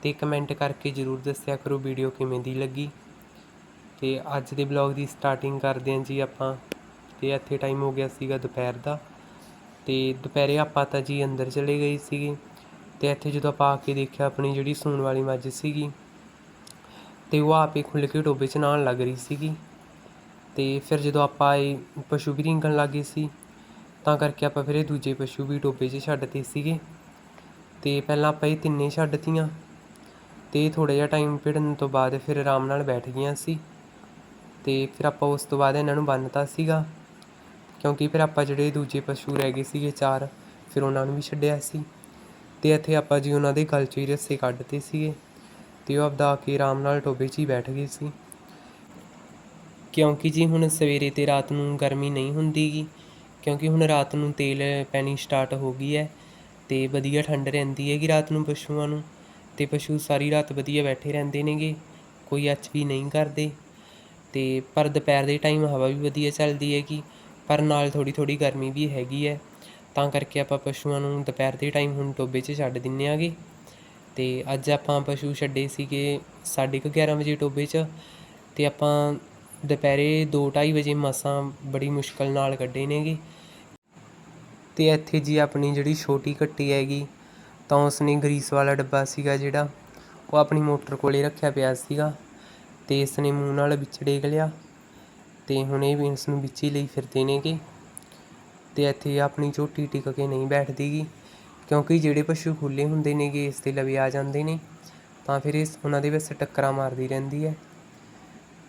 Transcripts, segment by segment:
ਅਤੇ ਕਮੈਂਟ ਕਰਕੇ ਜ਼ਰੂਰ ਦੱਸਿਆ ਕਰੋ ਵੀਡੀਓ ਕਿਵੇਂ ਦੀ ਲੱਗੀ। ਅਤੇ ਅੱਜ ਦੇ ਬਲੌਗ ਦੀ ਸਟਾਰਟਿੰਗ ਕਰਦੇ ਹਾਂ ਜੀ ਆਪਾਂ। ਅਤੇ ਇੱਥੇ ਟਾਈਮ ਹੋ ਗਿਆ ਸੀਗਾ ਦੁਪਹਿਰ ਦਾ। ਅਤੇ ਦੁਪਹਿਰੇ ਆਪਾਂ ਤਾਂ ਜੀ ਅੰਦਰ ਚਲੇ ਗਏ ਸੀਗੇ। ਅਤੇ ਇੱਥੇ ਜਦੋਂ ਆਪਾਂ ਆ ਕੇ ਦੇਖਿਆ ਆਪਣੀ ਜਿਹੜੀ ਸੂਣ ਵਾਲੀ ਮੱਝ ਸੀਗੀ ਅਤੇ ਉਹ ਆਪੇ ਖੁੱਲ੍ਹ ਕੇ ਟੋਬੇ 'ਚ ਨਹਾਉਣ ਲੱਗ ਰਹੀ ਸੀਗੀ। ਅਤੇ ਫਿਰ ਜਦੋਂ ਆਪਾਂ ਇਹ ਪਸ਼ੂ ਵੀ ਰਿੰਗਣ ਲੱਗ ਗਏ ਸੀ, ਤਾਂ ਕਰਕੇ ਆਪਾਂ ਫਿਰ ਇਹ ਦੂਜੇ ਪਸ਼ੂ ਵੀ ਟੋਬੇ 'ਚ ਛੱਡਤੇ ਸੀਗੇ। ਅਤੇ ਪਹਿਲਾਂ ਆਪਾਂ ਇਹ ਤਿੰਨੇ ਛੱਡਤੀਆਂ ਅਤੇ ਥੋੜ੍ਹਾ ਜਿਹਾ ਟਾਈਮ ਭਿੜਨ ਤੋਂ ਬਾਅਦ ਫਿਰ ਆਰਾਮ ਨਾਲ ਬੈਠ ਗਈਆਂ ਸੀ। ਅਤੇ ਫਿਰ ਆਪਾਂ ਉਸ ਤੋਂ ਬਾਅਦ ਇਹਨਾਂ ਨੂੰ ਬੰਨ੍ਹਤਾ ਸੀਗਾ। ਕਿਉਂਕਿ ਫਿਰ ਆਪਾਂ ਜਿਹੜੇ ਦੂਜੇ ਪਸ਼ੂ ਰਹਿ ਗਏ ਸੀਗੇ ਚਾਰ, ਫਿਰ ਉਹਨਾਂ ਨੂੰ ਵੀ ਛੱਡਿਆ ਸੀ। ਅਤੇ ਇੱਥੇ ਆਪਾਂ ਜੀ ਉਹਨਾਂ ਦੇ ਗਲ 'ਚੋਂ ਹੀ ਰੱਸੇ ਕੱਢਤੇ ਸੀਗੇ ਅਤੇ ਉਹ ਆਪਦਾ ਆ ਕੇ ਆਰਾਮ ਨਾਲ ਟੋਬੇ 'ਚ ਹੀ ਬੈਠ ਗਏ ਸੀ। ਕਿਉਂਕਿ ਜੀ ਹੁਣ ਸਵੇਰੇ ਅਤੇ ਰਾਤ ਨੂੰ ਗਰਮੀ ਨਹੀਂ ਹੁੰਦੀਗੀ, ਕਿਉਂਕਿ ਹੁਣ ਰਾਤ ਨੂੰ ਤੇਲ ਪੈਣੀ ਸਟਾਰਟ ਹੋ ਗਈ ਹੈ ਅਤੇ ਵਧੀਆ ਠੰਡ ਰਹਿੰਦੀ ਹੈਗੀ ਰਾਤ ਨੂੰ ਪਸ਼ੂਆਂ ਨੂੰ। ਤੇ ਪਸ਼ੂ ਸਾਰੀ ਰਾਤ ਵਧੀਆ ਬੈਠੇ ਰਹਿੰਦੇ ਨੇਗੇ, ਕੋਈ ਅੱਚ ਵੀ ਨਹੀਂ ਕਰਦੇ। ਤੇ ਪਰ ਦੁਪਹਿਰ ਦੇ ਟਾਈਮ ਹਵਾ ਵੀ ਵਧੀਆ ਚੱਲਦੀ ਹੈਗੀ, ਪਰ ਨਾਲ ਥੋੜੀ ਥੋੜੀ ਗਰਮੀ ਵੀ ਹੈਗੀ ਹੈ। ਤਾਂ ਕਰਕੇ ਆਪਾਂ ਪਸ਼ੂਆਂ ਨੂੰ ਦੁਪਹਿਰ ਦੇ ਟਾਈਮ ਹੁਣ ਟੋਬੇ 'ਚ ਛੱਡ ਦਿੰਨੇ ਆਗੇ। ਤੇ ਅੱਜ ਆਪਾਂ ਪਸ਼ੂ ਛੱਡੇ ਸੀਗੇ ਸਾਢੇ ਕੁ ਗਿਆਰਾਂ ਵਜੇ ਟੋਬੇ 'ਚ। ਤੇ ਆਪਾਂ ਦੁਪਹਿਰੇ 2:30 ਵਜੇ ਮਸਾਂ ਬੜੀ ਮੁਸ਼ਕਲ ਨਾਲ ਕੱਢੇ ਨੇਗੇ। ਤੇ ਇੱਥੇ ਜੀ ਆਪਣੀ ਜਿਹੜੀ ਛੋਟੀ ਕੱਟੀ ਹੈਗੀ ਤਾਂ ਉਸਨੇ ਗਰੀਸ ਵਾਲਾ ਡੱਬਾ ਸੀਗਾ ਜਿਹੜਾ, ਉਹ ਆਪਣੀ ਮੋਟਰ ਕੋਲੇ ਰੱਖਿਆ ਪਿਆ ਸੀਗਾ ਤੇ ਇਸ ਨੇ ਮੂੰਹ ਨਾਲ ਵਿੱਚ ਡੇਗ ਲਿਆ ਤੇ ਹੁਣ ਇਹ ਵੀ ਇਸ ਨੂੰ ਵਿੱਚ ਹੀ ਲਈ ਫਿਰਦੇ ਨੇਗੇ ਤੇ ਇੱਥੇ ਆਪਣੀ ਝੋਟੀ ਟਿਕ ਕੇ ਨਹੀਂ ਬੈਠਦੀਗੀ, ਕਿਉਂਕਿ ਜਿਹੜੇ ਪਸ਼ੂ ਖੁੱਲੇ ਹੁੰਦੇ ਨੇਗੇ ਇਸ ਦੇ ਲਵੇ ਆ ਜਾਂਦੇ ਨੇ, ਤਾਂ ਫਿਰ ਇਸ ਉਹਨਾਂ ਦੇ ਵਿੱਚ ਟੱਕਰਾਂ ਮਾਰਦੀ ਰਹਿੰਦੀ ਹੈ।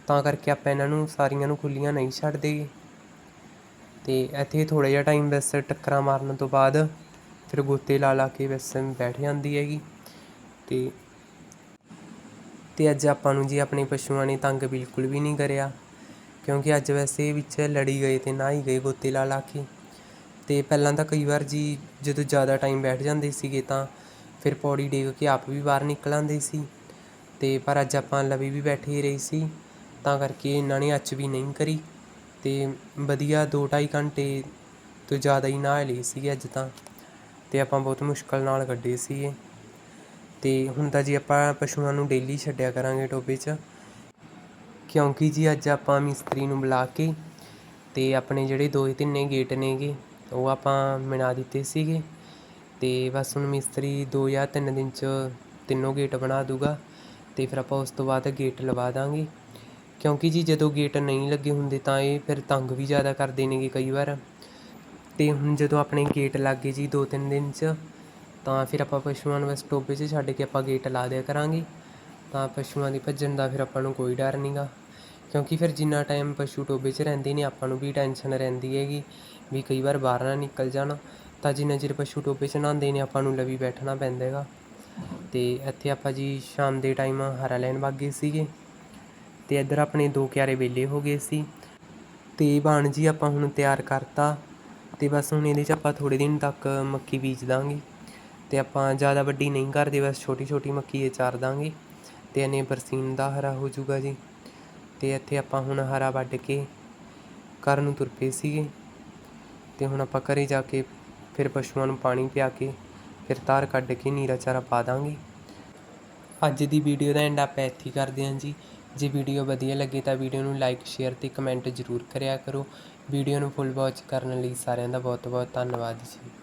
ਤਾਂ ਕਰਕੇ ਆਪਾਂ ਇਹਨਾਂ ਨੂੰ ਸਾਰੀਆਂ ਨੂੰ ਖੁੱਲੀਆਂ ਨਹੀਂ ਛੱਡਦੇ ਤੇ ਇੱਥੇ ਥੋੜਾ ਜਿਹਾ ਟਾਈਮ ਬਸ ਟੱਕਰਾਂ ਮਾਰਨ ਤੋਂ ਬਾਅਦ ਫਿਰ ਗੋਤੇ ਲਾ ਲਾ ਕੇ ਬਸ ਬੈਠ ਜਾਂਦੀ ਹੈਗੀ। ਤੇ ਤੇ ਅੱਜ ਆਪਾਂ ਨੂੰ ਜੀ ਆਪਣੇ ਪਸ਼ੂਆਂ ਨੇ ਤੰਗ ਬਿਲਕੁਲ ਵੀ ਨਹੀਂ ਕਰਿਆ। ਕਿਉਂਕਿ ਅੱਜ ਵੈਸੇ ਵਿੱਚ ਲੜੀ ਗਏ ਤੇ ਨਾ ਹੀ ਗਏ ਗੋਤੇ ਲਾ ਲਾ ਕੇ। ਤੇ ਪਹਿਲਾਂ ਤਾਂ ਕਈ ਵਾਰ ਜੀ ਜਦੋਂ ਜ਼ਿਆਦਾ ਟਾਈਮ ਬੈਠ ਜਾਂਦੇ ਸੀਗੇ ਤਾਂ ਫਿਰ ਪੌੜੀ ਡੇਗ ਕੇ ਆਪ ਵੀ ਬਾਹਰ ਨਿਕਲ ਆਉਂਦੇ ਸੀ। ਤੇ ਪਰ ਅੱਜ ਆਪਾਂ ਲਵੀ ਵੀ ਬੈਠੀ ਰਹੀ ਸੀ, ਤਾਂ ਕਰਕੇ ਇਹਨਾਂ ਨੇ ਅੱਜ ਵੀ ਨਹੀਂ ਕਰੀ। ਤੇ ਵਧੀਆ 2-2.5 ਘੰਟੇ ਤੋਂ ਜ਼ਿਆਦਾ ਹੀ ਨਹਾ ਲਈ ਸੀਗੇ ਅੱਜ ਤਾਂ। ਅਤੇ ਆਪਾਂ ਬਹੁਤ ਮੁਸ਼ਕਿਲ ਨਾਲ ਕੱਢੇ ਸੀਗੇ। ਅਤੇ ਹੁਣ ਤਾਂ ਜੀ ਆਪਾਂ ਪਸ਼ੂਆਂ ਨੂੰ ਡੇਲੀ ਛੱਡਿਆ ਕਰਾਂਗੇ ਟੋਭੇ 'ਚ। ਕਿਉਂਕਿ ਜੀ ਅੱਜ ਆਪਾਂ ਮਿਸਤਰੀ ਨੂੰ ਬੁਲਾ ਕੇ ਅਤੇ ਆਪਣੇ ਜਿਹੜੇ ਦੋ ਤਿੰਨੇ ਗੇਟ ਨੇਗੇ, ਉਹ ਆਪਾਂ ਬਣਾ ਦਿੱਤੇ ਸੀਗੇ। ਅਤੇ ਬਸ ਹੁਣ ਮਿਸਤਰੀ ਦੋ ਜਾਂ ਤਿੰਨ ਦਿਨ 'ਚ ਤਿੰਨੋਂ ਗੇਟ ਬਣਾ ਦੂਗਾ ਅਤੇ ਫਿਰ ਆਪਾਂ ਉਸ ਤੋਂ ਬਾਅਦ ਗੇਟ ਲਵਾ ਦਾਂਗੇ। ਕਿਉਂਕਿ ਜੀ ਜਦੋਂ ਗੇਟ ਨਹੀਂ ਲੱਗੇ ਹੁੰਦੇ ਤਾਂ ਇਹ ਫਿਰ ਤੰਗ ਵੀ ਜ਼ਿਆਦਾ ਕਰਦੇ ਨੇਗੇ ਕਈ ਵਾਰ। ਅਤੇ ਹੁਣ ਜਦੋਂ ਆਪਣੇ ਗੇਟ ਲੱਗ ਗਏ ਜੀ 2-3 ਦਿਨ 'ਚ, ਤਾਂ ਫਿਰ ਆਪਾਂ ਪਸ਼ੂਆਂ ਨੂੰ ਬਸ ਟੋਬੇ 'ਚ ਛੱਡ ਕੇ ਆਪਾਂ ਗੇਟ ਲਾ ਦਿਆ ਕਰਾਂਗੇ। ਤਾਂ ਪਸ਼ੂਆਂ ਦੀ ਭੱਜਣ ਦਾ ਫਿਰ ਆਪਾਂ ਨੂੰ ਕੋਈ ਡਰ ਨਹੀਂਗਾ ਕਿਉਂਕਿ ਫਿਰ ਜਿੰਨਾ ਟਾਈਮ ਪਸ਼ੂ ਟੋਬੇ 'ਚ ਰਹਿੰਦੇ ਨੇ, ਆਪਾਂ ਨੂੰ ਵੀ ਟੈਨਸ਼ਨ ਰਹਿੰਦੀ ਹੈਗੀ ਵੀ ਕਈ ਵਾਰ ਬਾਹਰ ਨਾ ਨਿਕਲ ਜਾਣ। ਤਾਂ ਜਿੰਨਾ ਚਿਰ ਪਸ਼ੂ ਟੋਬੇ 'ਚ ਨਹਾਉਂਦੇ ਨੇ, ਆਪਾਂ ਨੂੰ ਲਵੀ ਬੈਠਣਾ ਪੈਂਦਾ ਹੈਗਾ। ਤੇ ਇੱਥੇ ਆਪਾਂ ਜੀ ਸ਼ਾਮ ਦੇ ਟਾਈਮ ਹਰਾ ਲੈਣ ਵਗ ਗਏ ਸੀਗੇ। ਤੇ ਇੱਧਰ ਆਪਣੇ ਦੋ ਕਿਆਰੇ ਵੇਲੇ ਹੋ ਗਏ ਸੀ। ਤੇ ਬਾਣ ਜੀ ਆਪਾਂ ਹੁਣ ਤਿਆਰ ਕਰਤਾ। ਅਤੇ ਬਸ ਹੁਣ ਇਹਦੇ 'ਚ ਆਪਾਂ ਥੋੜ੍ਹੇ ਦਿਨ ਤੱਕ ਮੱਕੀ ਬੀਜ ਦਾਂਗੇ ਅਤੇ ਆਪਾਂ ਜ਼ਿਆਦਾ ਵੱਡੀ ਨਹੀਂ ਕਰਦੇ ਬਸ ਛੋਟੀ ਛੋਟੀ ਮੱਕੀ ਇਹ ਚਾਰ ਦਾਂਗੇ ਅਤੇ ਇੰਨੇ ਬਰਸੀਨ ਦਾ ਹਰਾ ਹੋ ਜੂਗਾ ਜੀ। ਅਤੇ ਇੱਥੇ ਆਪਾਂ ਹੁਣ ਹਰਾ ਵੱਢ ਕੇ ਘਰ ਨੂੰ ਤੁਰ ਪਏ ਸੀਗੇ। ਅਤੇ ਹੁਣ ਆਪਾਂ ਘਰੇ ਜਾ ਕੇ ਫਿਰ ਪਸ਼ੂਆਂ ਨੂੰ ਪਾਣੀ ਪਿਆ ਕੇ ਫਿਰ ਤਾਰ ਕੱਢ ਕੇ ਨੀਰਾ ਚਾਰਾ ਪਾ ਦਾਂਗੇ। ਅੱਜ ਦੀ ਵੀਡੀਓ ਦਾ ਐਂਡ ਆਪਾਂ ਇੱਥੇ ਹੀ ਕਰਦੇ ਹਾਂ ਜੀ। ਜੇ ਵੀਡੀਓ ਵਧੀਆ ਲੱਗੇ ਤਾਂ ਵੀਡੀਓ ਨੂੰ ਲਾਈਕ, ਸ਼ੇਅਰ ਅਤੇ ਕਮੈਂਟ ਜ਼ਰੂਰ ਕਰਿਆ ਕਰੋ। ਵੀਡੀਓ ਨੂੰ ਫੁੱਲ ਵਾਚ ਕਰਨ ਲਈ ਸਾਰਿਆਂ ਦਾ ਬਹੁਤ ਬਹੁਤ ਧੰਨਵਾਦ ਜੀ।